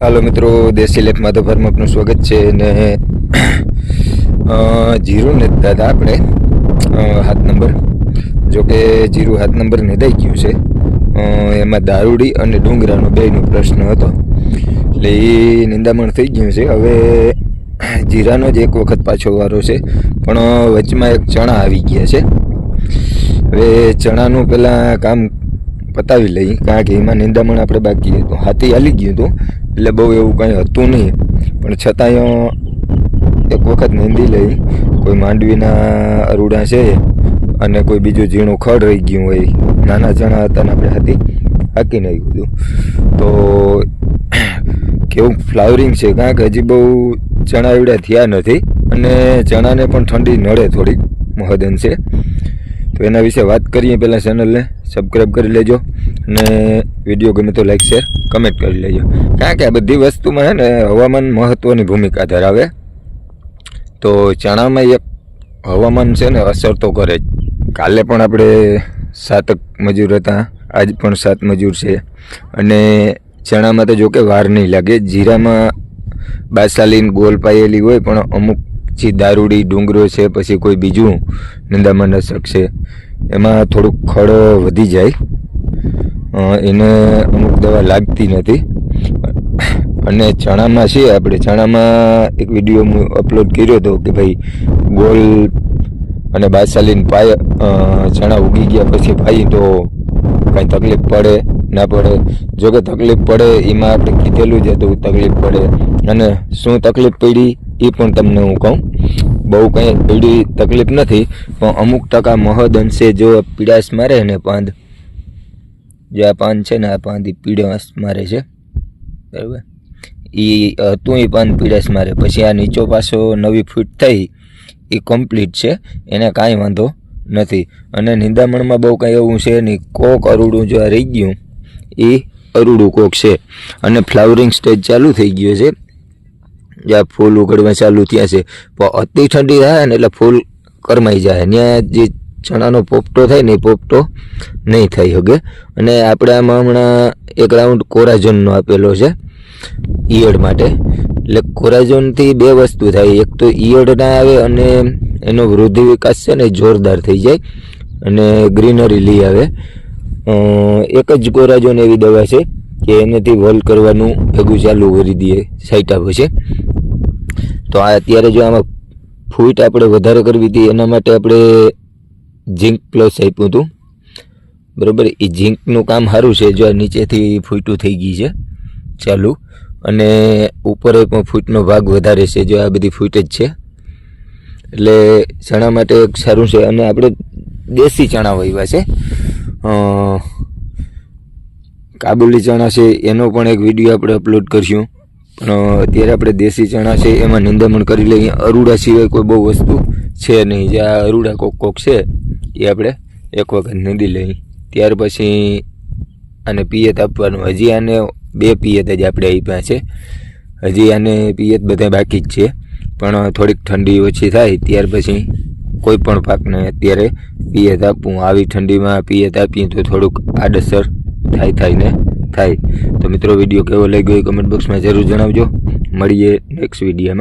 હાલો મિત્રો, દેશી લેખ માધવભારમાં આપનું સ્વાગત છે ને જીરું ને દાદા આપણે હાથ નંબર જો કે જીરું હાથ નંબર નેદાઈ ગયું છે એમાં દારૂડી અને ડુંગરાનો બેયનો પ્રશ્ન હતો. એટલે એ નિંદામણ થઈ ગયું છે. હવે, જીરાનો જ એક વખત પાછો વારો છે, પણ વચમાં એક ચણા આવી ગયા છે. હવે ચણાનું પહેલાં કામ પતાવી લઈ કારણ કે એમાં નિંદામણ આપણે બાકી હતું. હાથી હાલી ગયું હતું. એટલે બહુ એવું કંઈ હતું નહીં. પણ છતાંય એક વખત નીંદી લઈ. કોઈ માંડવીના અરૂડા છે અને કોઈ બીજું ઝીણું ખડ રહી ગયું હોય. નાના ચણા હતા ને આપણે હાથી હાકી નાખ્યું હતું. તો કેવું ફ્લાવરિંગ છે. કારણ કે હજી બહુ ચણા એવડા થયા નથી. અને ચણાને પણ ઠંડી નડે થોડીક. મહદન છે. તો એના વિશે વાત કરીએ પહેલાં ચેનલને સબસ્ક્રાઈબ કરી લેજો અને વીડિયો ગમે તો લાઈક શેર કમેન્ટ કરી લેજો. કારણ કે આ બધી વસ્તુમાં છે ને હવામાન મહત્ત્વની ભૂમિકા ધરાવે. તો ચણામાં એક હવામાન છે ને અસર તો કરે જ. કાલે પણ આપણે સાતક મજૂર હતા, આજ પણ સાત મજૂર છે. અને ચણામાં તો જો કે વાર નહીં લાગે. જીરામાં બાસાલીન ગોલ પાયેલી હોય પણ અમુક જે દારૂડી, ડુંગરો છે, પછી કોઈ બીજું નંદામાં નશક છે. એમાં થોડુંક ખડ વધી જાય. એને અમુક દવા લાગતી નથી. અને ચણામાં છે, આપણે ચણામાં એક વીડિયો હું અપલોડ કર્યો હતો કે ભાઈ ગોલ અને બાસાલીન પાય ચણા ઉગી ગયા પછી પાઈ તો કાંઈ તકલીફ પડે ના પડે. જો કે તકલીફ પડે, એમાં આપણે કીધેલું જ હતું, તકલીફ પડે. અને શું તકલીફ પડી? એ પણ તમને હું કહું. બહુ કંઈ એવી તકલીફ નથી, પણ અમુક ટકા મહદ અંશે જો પીડાશ મારે ને પાંદ. જે આ પાન છે ને, આ પાંદ પીડાશ મારે છે. બરાબર? એ હતું એ પાન પીડાશ મારે. પછી આ નીચો પાછો નવી ફિટ થઈ એ કમ્પ્લીટ છે. એને કાંઈ વાંધો નથી. અને નિંદામણમાં બહુ કાંઈ એવું છે નહીં. કોક અરૂડું જો આ રહી ગયું એ અરૂડું કોક છે. અને ફ્લાવરિંગ સ્ટેજ ચાલુ થઈ ગયો છે. જ્યાં ફૂલ ઉગડવા ચાલુ થયા છે. પણ અતિ ઠંડી થાય ને એટલે ફૂલ કરમાઈ જાય. ત્યાં જે ચણાનો પોપટો થાય ને એ પોપટો નહીં થઈ શકે. અને આપણે આમાં હમણાં એક રાઉન્ડ કોરાજોનનો આપેલો છે, ઈયળ માટે. એટલે કોરાજોનથી બે વસ્તુ થાય. એક તો ઈયળ ના આવે અને એનો વૃદ્ધિ વિકાસ છે ને જોરદાર થઈ જાય અને ગ્રીનરી લઈ આવે. એક જ કોરાજોન એવી દવા છે કે એનાથી વોલ કરવાનું ભેગું ચાલુ કરી દઈએ સાઈટા પછી. તો આ અત્યારે જો આમાં ફૂટ આપણે વધારે કરવી હતી, એના માટે આપણે ઝીંક પ્લસ આપ્યું હતું. બરાબર? એ ઝીંકનું કામ સારું છે, જો નીચેથી ફૂટું થઈ ગઈ છે, ચાલુ. અને ઉપર પણ ફૂટનો ભાગ વધારે છે, જો આ બધી ફૂટ જ છે. એટલે ચણા માટે સારું છે. અને આપણે દેશી ચણા વાવ્યા છે. કાબુલી ચણા છે, એનો પણ એક વીડિયો આપણે અપલોડ કરશું. પણ અત્યારે આપણે દેશી ચણા છે, એમાં નિંદામણ કરી લઈએ. અરૂડા સિવાય કોઈ બહુ વસ્તુ છે નહીં. જે આ અરૂડા કોક કોક છે, એ આપણે એક વખત નીંદી લઈએ. ત્યાર પછી આને પિયત આપવાનું. હજી આને બે પિયત જ આપણે આપ્યા છે. હજી આને પિયત બધા બાકી જ છે. પણ થોડીક ઠંડી ઓછી થાય, ત્યાર પછી કોઈ પણ પાકને અત્યારે પિયત આપવું. આવી ઠંડીમાં પિયત આપીએ તો થોડુંક આડઅસર થાય થાય ને. થાય. તો મિત્રો વીડિયો કેવો લાગ્યો એ કમેન્ટ બોક્સમાં જરૂર જણાવજો. મળીએ નેક્સ્ટ વિડીયોમાં